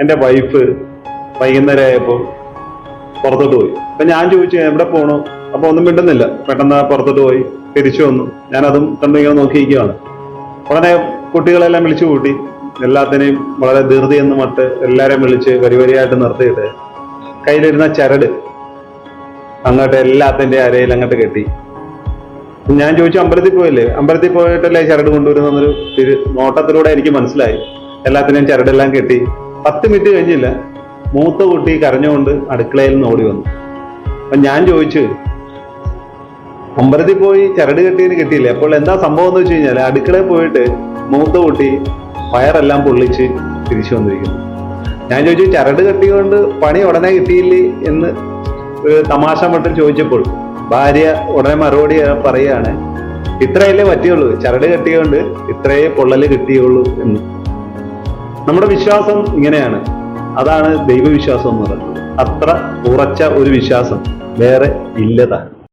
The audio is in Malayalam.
എന്റെ വൈഫ് വൈകുന്നേരം ആയപ്പോൾ പുറത്തോട്ട് പോയി. അപ്പൊ ഞാൻ ചോദിച്ചു എവിടെ പോണു? അപ്പൊ ഒന്നും മിണ്ടുന്നില്ല. പെട്ടെന്ന് പുറത്തോട്ട് പോയി തിരിച്ചു വന്നു. ഞാനതും കണ്ടിങ്ങനെ നോക്കിയിരിക്കുകയാണ്. ഉടനെ കുട്ടികളെല്ലാം വിളിച്ചു കൂട്ടി. എല്ലാത്തിനെയും വളരെ ധൃതി എന്ന് മട്ട് എല്ലാരെയും വിളിച്ച് വരി വരിയായിട്ട് നിർത്തിയിട്ട് കയ്യിലിരുന്ന ചരട് അങ്ങോട്ട് എല്ലാത്തിന്റെ അരയിൽ അങ്ങോട്ട് കെട്ടി. ഞാൻ ചോദിച്ചു അമ്പലത്തിൽ പോയല്ലേ? അമ്പലത്തിൽ പോയിട്ടല്ലേ ചരട് കൊണ്ടുവരുന്നൊരു തിരു നോട്ടത്തിലൂടെ എനിക്ക് മനസ്സിലായി. എല്ലാത്തിനെയും ചരടെല്ലാം കെട്ടി. പത്ത് മിനിറ്റ് കഴിഞ്ഞില്ല. മൂത്ത കുട്ടി കരഞ്ഞുകൊണ്ട് അടുക്കളയിൽ നിന്ന് ഓടി വന്നു. അപ്പൊ ഞാൻ ചോദിച്ചു അമ്പലത്തിൽ പോയി ചരട് കെട്ടിയതിന് കിട്ടിയില്ല? അപ്പോൾ എന്താ സംഭവം എന്ന് വെച്ച് കഴിഞ്ഞാൽ അടുക്കളയിൽ പോയിട്ട് മൂത്ത കുട്ടി വയറെല്ലാം പൊള്ളിച്ച് തിരിച്ചു വന്നിരിക്കുന്നു. ഞാൻ ചോദിച്ചു ചരട് കെട്ടിയതുകൊണ്ട് പണി ഉടനെ കിട്ടിയില്ലേ? എന്ന് തമാശ മട്ടിൽ ചോദിച്ചപ്പോൾ ഭാര്യ ഉടനെ മറുപടി പറയുകയാണ് ഇത്രയല്ലേ പറ്റിയുള്ളൂ. ചരട് കെട്ടിയോണ്ട് ഇത്രയേ പൊള്ളൽ കിട്ടിയുള്ളൂ എന്ന്. നമ്മുടെ വിശ്വാസം ഇങ്ങനെയാണ്. അതാണ് ദൈവവിശ്വാസം എന്ന് പറയുന്നത്. അത്ര ഉറച്ച ഒരു വിശ്വാസം വേറെ ഇല്ലതാണ്